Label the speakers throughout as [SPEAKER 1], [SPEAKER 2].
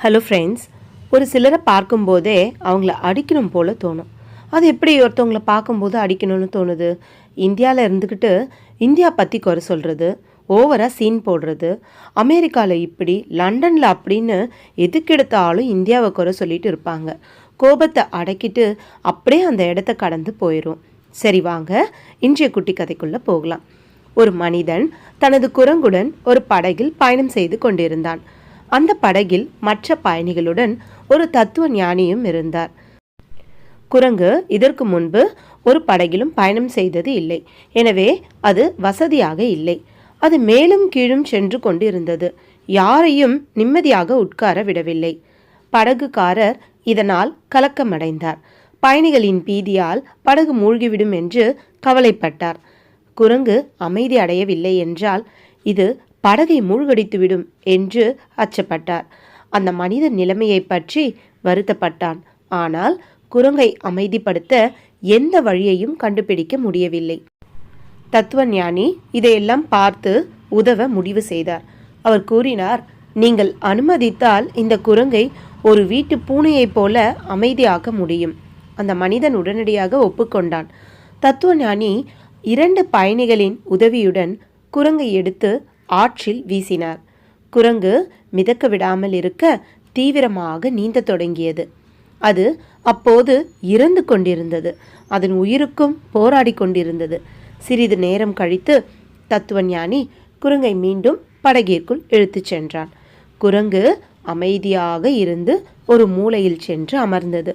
[SPEAKER 1] Hello friends ஒரு சிலரை பார்க்கும்போதே அவங்கள அடிக்கணும் போல் தோணும். அது எப்படி ஒருத்தவங்கள பார்க்கும்போது அடிக்கணும்னு தோணுது? இந்தியாவில் இருந்துக்கிட்டு இந்தியா பற்றி குறை சொல்கிறது ஓவராக சீன் போடுறது அமெரிக்காவில் இப்படி லண்டனில் அப்படின்னு எதுக்கெடுத்தாலும் இந்தியாவை குறை சொல்லிட்டு இருப்பாங்க. கோபத்தை அடக்கிட்டு அப்படியே அந்த இடத்த கடந்து போயிடும் சரி வாங்க. இன்றைய குட்டி கதைக்குள்ளே போகலாம். ஒரு மனிதன் தனது குரங்குடன் ஒரு படகில் பயணம் செய்து கொண்டிருந்தான். அந்த படகில் மற்ற பயணிகளுடன் ஒரு தத்துவ ஞானியும் இருந்தார். குரங்கு இதற்கு முன்பு ஒரு படகிலும் பயணம் செய்தது இல்லை. எனவே அது வசதியாக இல்லை. அது மேலும் கீழும் சென்று கொண்டிருந்தது. யாரையும் நிம்மதியாக உட்கார விடவில்லை. படகுக்காரர் இதனால் கலக்கமடைந்தார். பயணிகளின் பீதியால் படகு மூழ்கிவிடும் என்று கவலைப்பட்டார். குரங்கு அமைதி அடையவில்லை என்றால் இது படகை மூழ்கடித்துவிடும் என்று அச்சப்பட்டார். அந்த மனித நிலைமையை பற்றி வருத்தப்பட்டான். ஆனால் குரங்கை அமைதிப்படுத்த எந்த வழியையும் கண்டுபிடிக்க முடியவில்லை. தத்துவஞானி இதையெல்லாம் பார்த்து உதவ முடிவு செய்தார். அவர் கூறினார் நீங்கள் அனுமதித்தால் இந்த குரங்கை ஒரு வீட்டு பூனையைப் போல அமைதியாக்க முடியும். அந்த மனிதன் உடனடியாக ஒப்புக்கொண்டான். தத்துவஞானி இரண்டு பயணிகளின் உதவியுடன் குரங்கை எடுத்து ஆற்றில் வீசினார். குரங்கு மிதக்க விடாமல் இருக்க தீவிரமாக நீந்தத் தொடங்கியது. அது அப்போது இறந்து கொண்டிருந்தது. அதன் உயிருக்கும் போராடி கொண்டிருந்தது. சிறிது நேரம் கழித்து தத்துவஞானி குரங்கை மீண்டும் படகிற்குள் இழுத்துச் சென்றான். குரங்கு அமைதியாக இருந்து ஒரு மூலையில் சென்று அமர்ந்தது.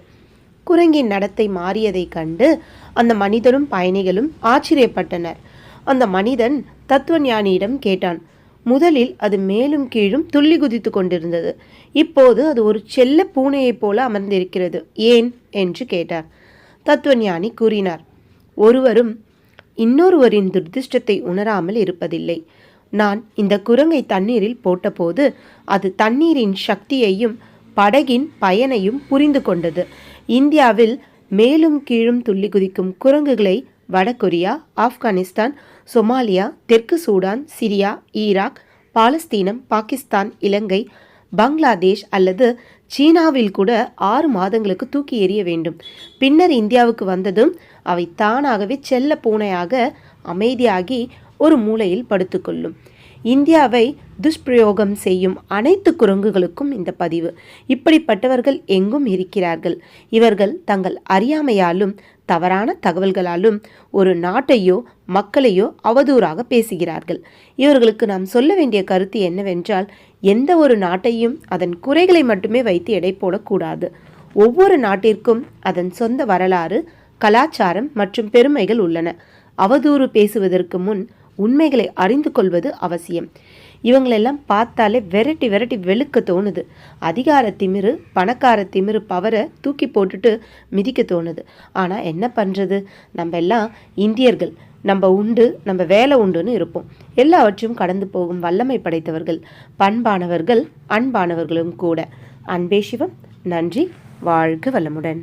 [SPEAKER 1] குரங்கின் நடத்தை மாறியதைக் கண்டு அந்த மனிதரும் பயணிகளும் ஆச்சரியப்பட்டனர். அந்த மனிதன் தத்துவஞானியிடம் கேட்டான். முதலில் அது மேலும் கீழும் துள்ளி குதித்து கொண்டிருந்தது. இப்போது அது ஒரு செல்ல பூனையைப் போல அமர்ந்திருக்கிறது. ஏன்? என்று கேட்டார். தத்துவஞானி கூறினார். ஒருவரும் இன்னொருவரின் துர்திஷ்டத்தை உணராமல் இருப்பதில்லை. நான் இந்த குரங்கை தண்ணீரில் போட்டபோது அது தண்ணீரின் சக்தியையும் படகின் பயனையும் புரிந்து கொண்டது. இந்தியாவில் மேலும் கீழும் துள்ளி குதிக்கும் குரங்குகளை வடகொரியா ஆப்கானிஸ்தான் சொமாலியா தெற்கு சூடான் சிரியா ஈராக் பாலஸ்தீனம் பாகிஸ்தான் இலங்கை பங்களாதேஷ் அல்லது சீனாவில் கூட ஆறு மாதங்களுக்கு தூக்கி எறிய வேண்டும். பின்னர் இந்தியாவுக்கு வந்ததும் அவை தானாகவே செல்ல பூனையாக அமைதியாகி ஒரு மூலையில் படுத்துக்கொள்ளும். இந்தியாவை துஷ்பிரயோகம் செய்யும் அனைத்து குரங்குகளுக்கும் இந்த பதிவு. இப்படிப்பட்டவர்கள் எங்கும் இருக்கிறார்கள். இவர்கள் தங்கள் அறியாமையாலும் தவறான தகவல்களாலும் ஒரு நாட்டையோ மக்களையோ அவதூறாக பேசுகிறார்கள். இவர்களுக்கு நாம் சொல்ல வேண்டிய கருத்து என்னவென்றால் எந்த ஒரு நாட்டையும் அதன் குறைகளை மட்டுமே வைத்து எடை போடக்கூடாது. ஒவ்வொரு நாட்டிற்கும் அதன் சொந்த வரலாறு கலாச்சாரம் மற்றும் பெருமைகள் உள்ளன. அவதூறு பேசுவதற்கு முன் உண்மைகளை அறிந்து கொள்வது அவசியம். இவங்களெல்லாம் பார்த்தாலே வெரைட்டி வெரைட்டி வெளுக்க தோணுது. அதிகார திமிரு பணக்கார திமிரு பவரை தூக்கி போட்டுட்டு மிதிக்க தோணுது. ஆனால் என்ன பண்ணுறது நம்ம எல்லாம் இந்தியர்கள். நம்ம உண்டு நம்ம வேலை உண்டுன்னு இருப்போம். எல்லாவற்றையும் கடந்து போகும் வல்லமை படைத்தவர்கள் பண்பானவர்கள் அன்பானவர்களும் கூட. அன்பே சிவம். நன்றி. வாழ்க வளமுடன்.